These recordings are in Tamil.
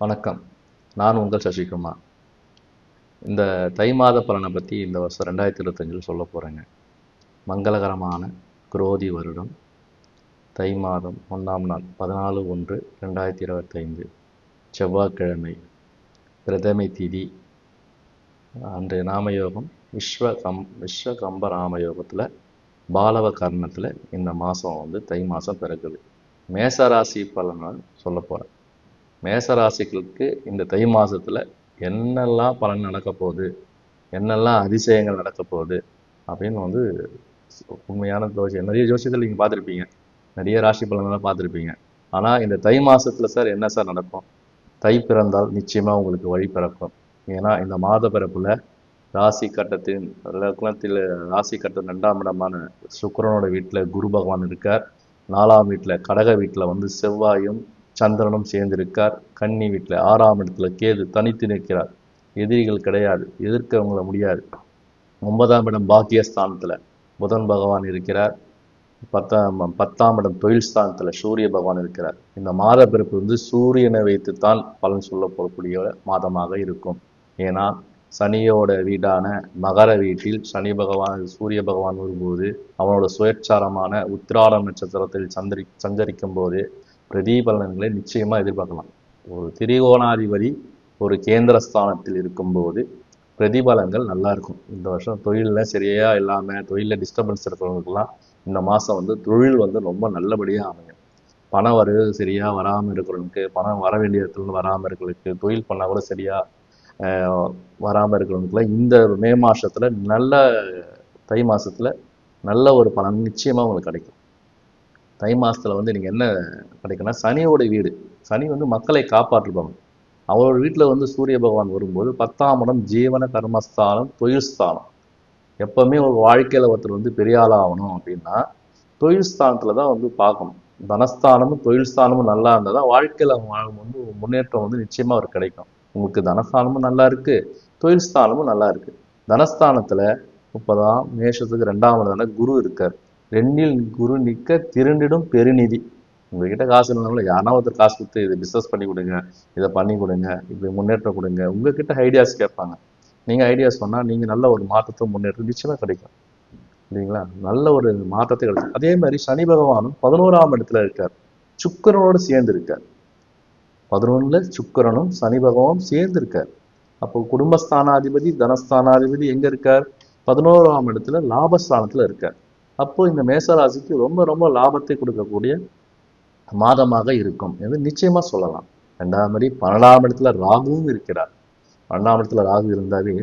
வணக்கம். நான் உங்கள் சசிகுமார். இந்த தை மாத பலனை பற்றி இந்த வருஷம் ரெண்டாயிரத்தி இருபத்தஞ்சில் சொல்ல போகிறேங்க மங்களகரமான குரோதி வருடம். தை மாதம் ஒன்றாம் நாள் பதினாலு ஒன்று ரெண்டாயிரத்தி இருபத்தைந்து. செவ்வாய்க்கிழமை பிரதமை திதி. அன்றைய நாமயோகம் விஸ்வ விஸ்வகம் விஸ்வகம்ப ராமயோகத்தில் பாலவ கர்ணத்தில் இந்த மாதம் வந்து தை மாதம் பிறகுது மேசராசி பலனால் சொல்ல போகிறேன் மேசராசிகளுக்கு இந்த தை மாதத்தில் என்னெல்லாம் பலன் நடக்க போகுது? என்னெல்லாம் அதிசயங்கள் நடக்க போகுது? அப்படின்னு வந்து உண்மையான ஜோசியம் நிறைய ஜோசியத்தில் நீங்கள் பார்த்துருப்பீங்க. நிறைய ராசி பலன்லாம் பார்த்துருப்பீங்க. ஆனால் இந்த தை மாதத்தில் சார் என்ன சார் நடக்கும்? தை பிறந்தால் நிச்சயமாக உங்களுக்கு வழி பிறக்கும். ஏன்னா இந்த மாத பிறப்பில் ராசி கட்டத்தின் லக்னத்தில் ராசி கட்டம் ரெண்டாம் இடமான சுக்கரனோட வீட்டில் குரு பகவான் இருக்கார். நாலாம் வீட்டில் கடக வீட்டில் வந்து செவ்வாயும் சந்திரனும் சேர்ந்திருக்கார். கன்னி வீட்டில் ஆறாம் இடத்துல கேது தனித்து நிற்கிறார். எதிரிகள் கிடையாது. எதிர்க்கவங்கள முடியாது. ஒன்பதாம் இடம் பாக்கியஸ்தானத்தில் புதன் பகவான் இருக்கிறார். பத்தாம் பத்தாம் இடம் தொழில் ஸ்தானத்தில் சூரிய பகவான் இருக்கிறார். இந்த மாத பிறப்பு வந்து சூரியனை வைத்துத்தான் பலன் சொல்ல போகக்கூடிய மாதமாக இருக்கும். ஏன்னா சனியோட வீடான மகர வீட்டில் சனி பகவான் சூரிய பகவான் வரும்போது அவனோட சுயச்சாரமான உத்திராடம் நட்சத்திரத்தில் சந்தரி சஞ்சரிக்கும் போது பிரதிபலன்களை நிச்சயமாக எதிர்பார்க்கலாம். ஒரு திரிகோணாதிபதி ஒரு கேந்திர ஸ்தானத்தில் இருக்கும்போது பிரதிபலங்கள் நல்லா இருக்கும். இந்த வருஷம் தொழிலில் சரியாக இல்லாமல் தொழிலில் டிஸ்டர்பன்ஸ் இருக்கிறவங்களுக்குலாம் இந்த மாதம் வந்து தொழில் வந்து ரொம்ப நல்லபடியாக அமையும். பணம் வரவு சரியாக வராமல் இருக்கிறவங்களுக்கு பணம் வர வேண்டிய இடத்துல வராமல் இருக்கிறவங்களுக்கு தொழில் பண்ணால் கூட சரியாக வராமல் இருக்கிறவங்களுக்குலாம் இந்த மே மாதத்தில் நல்ல தை மாதத்தில் நல்ல ஒரு பலன் நிச்சயமாக உங்களுக்கு கிடைக்கும். தை மாதத்தில் வந்து நீங்கள் என்ன கிடைக்குன்னா சனியோட வீடு. சனி வந்து மக்களை காப்பாற்றுபவன். அவரோட வீட்டில் வந்து சூரிய பகவான் வரும்போது பத்தாம் இடம் ஜீவன கர்மஸ்தானம் தொழில் ஸ்தானம். எப்பவுமே ஒரு வாழ்க்கையில் ஒருத்தர் வந்து பெரிய ஆளாகணும் அப்படின்னா தொழில் ஸ்தானத்தில் தான் வந்து பார்க்கணும். தனஸ்தானமும் தொழில் ஸ்தானமும் நல்லா இருந்தால் தான் வாழ்க்கையில் வந்து முன்னேற்றம் வந்து நிச்சயமாக அவர் கிடைக்கும். உங்களுக்கு தனஸ்தானமும் நல்லா இருக்கு தொழில் ஸ்தானமும் நல்லா இருக்கு. தனஸ்தானத்தில் இப்போதான் மேஷத்துக்கு ரெண்டாம் இடத்துல குரு இருக்கார். ரெண்டில் குரு நிற்க திருண்டிடும் பெருநிதி. உங்ககிட்ட காசு இல்லைனாலும் யாரா ஒருத்தர் காசு கொடுத்து இதை பிஸ்னஸ் பண்ணி கொடுங்க இதை பண்ணி கொடுங்க இப்படி முன்னேற்றம் கொடுங்க. உங்ககிட்ட ஐடியாஸ் கேட்பாங்க. நீங்கள் ஐடியாஸ் சொன்னால் நீங்கள் நல்ல ஒரு மாற்றத்தை முன்னேற்றம் நிச்சயமாக கிடைக்கும். இல்லைங்களா? நல்ல ஒரு மாற்றத்தை கிடைக்கும். அதே மாதிரி சனி பகவானும் பதினோராம் இடத்துல இருக்கார். சுக்கரனோடு சேர்ந்து இருக்கார். பதினொன்றுல சுக்கரனும் சனி பகவானும் சேர்ந்து இருக்கார். அப்போ குடும்பஸ்தானாதிபதி தனஸ்தானாதிபதி எங்க இருக்கார்? பதினோராம் இடத்துல லாபஸ்தானத்துல இருக்கார். அப்போ இந்த மேசராசிக்கு ரொம்ப ரொம்ப லாபத்தை கொடுக்கக்கூடிய மாதமாக இருக்கும் என்று நிச்சயமா சொல்லலாம். ரெண்டாம் படி பன்னெண்டாம் இடத்துல ராகுவும் இருக்கிறார். பன்னெண்டாம் இடத்துல ராகு இருந்தாவே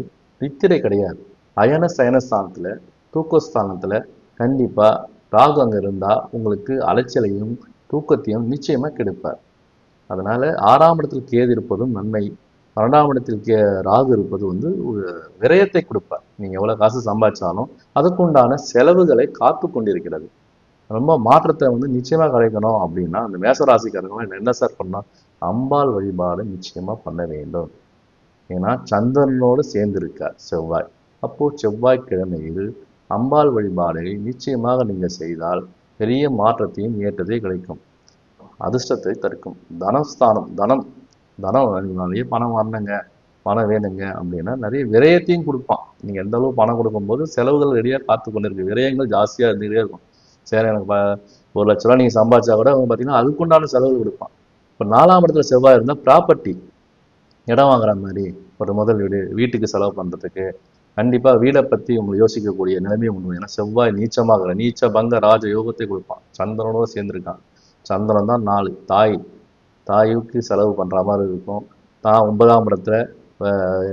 நித்திரை கிடையாது. அயன சயனஸ்தானத்துல தூக்கஸ்தானத்துல கண்டிப்பா ராகு அங்க இருந்தா உங்களுக்கு அலைச்சலையும் தூக்கத்தையும் நிச்சயமா கெடுப்பார். அதனால ஆறாம் இடத்தில் கேது இருப்பதும் நன்மை. பன்னெண்டாம் இடத்தில் கே ராகு இருப்பது வந்து ஒரு விரயத்தை கொடுப்பார். நீங்க எவ்வளவு காசு சம்பாதிச்சாலும் அதுக்குண்டான செலவுகளை காத்து கொண்டிருக்கிறது. ரொம்ப மாற்றத்தை வந்து நிச்சயமா கிடைக்கணும் அப்படின்னா அந்த மேசராசிக்காரங்களாம் என்ன சார் பண்ணா அம்பாள் வழிபாடு நிச்சயமா பண்ண வேண்டும். ஏன்னா சந்திரனோடு சேர்ந்திருக்கார் செவ்வாய். அப்போ செவ்வாய்க்கிழமையில் அம்பாள் வழிபாடுகளை நிச்சயமாக நீங்க செய்தால் பெரிய மாற்றத்தையும் ஏற்றத்தை கிடைக்கும் அதிர்ஷ்டத்தை தடுக்கும். தனஸ்தானம் தனம் தனம் நிறைய பணம் வரணுங்க பணம் வேணுங்க அப்படின்னா நிறைய விரயத்தையும் கொடுப்பான். நீங்க எந்த அளவு பணம் கொடுக்கும்போது செலவுகள் ரெடியாக காத்து கொண்டிருக்கு. விரயங்கள் ஜாஸ்தியா இருந்துகிட்டே இருக்கும். சரி எனக்கு ஒரு லட்ச ரூபா நீங்க சம்பாதிச்சா கூட அவங்க பார்த்தீங்கன்னா அதுக்குண்டான செலவுகள் கொடுப்பான். இப்போ நாலாம் இடத்துல செவ்வாய் இருந்தால் ப்ராப்பர்ட்டி இடம் வாங்குற மாதிரி ஒரு முதல் வீடு வீட்டுக்கு செலவு பண்றதுக்கு கண்டிப்பா வீடை பத்தி உங்களை யோசிக்கக்கூடிய நிலைமையை உண்டு ஏன்னா செவ்வாய் நீச்சமாகிற நீச்ச பங்க ராஜ யோகத்தை கொடுப்பான். சந்திரனோட சேர்ந்துருக்கான். சந்திரன் தான் நாலு தாய். தாய்க்கு செலவு பண்ணுற மாதிரி இருக்கும். தான் ஒன்பதாம் இடத்துல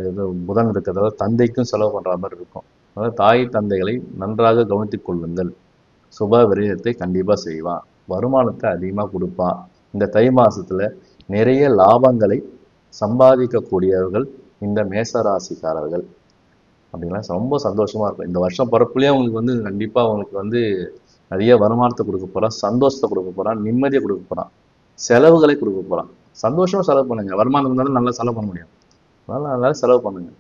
இது புதன் இருக்கிறதால தந்தைக்கும் செலவு பண்ணுற மாதிரி இருக்கும். அதாவது தாய் தந்தைகளை நன்றாக கவனித்துக் கொள்ளுங்கள். சுப விரயத்தை கண்டிப்பாக செய்வான். வருமானத்தை அதிகமாக கொடுப்பான். இந்த தை மாதத்தில் நிறைய லாபங்களை சம்பாதிக்கக்கூடியவர்கள் இந்த மேசராசிக்காரர்கள் அப்படின்னா ரொம்ப சந்தோஷமாக இருக்கும். இந்த வருஷம் பிறப்புலேயே உங்களுக்கு வந்து கண்டிப்பாக உங்களுக்கு வந்து நிறைய வருமானத்தை கொடுக்க போகிறான் சந்தோஷத்தை கொடுக்க போகிறான் நிம்மதியை கொடுக்க போகிறான் செலவுகளை கொடுக்க போறான். சந்தோஷமாக செலவு பண்ணுங்க. வருமானம் இருந்தாலும் நல்லா செலவு பண்ண முடியும். அதனால நல்லா செலவு பண்ணுங்க.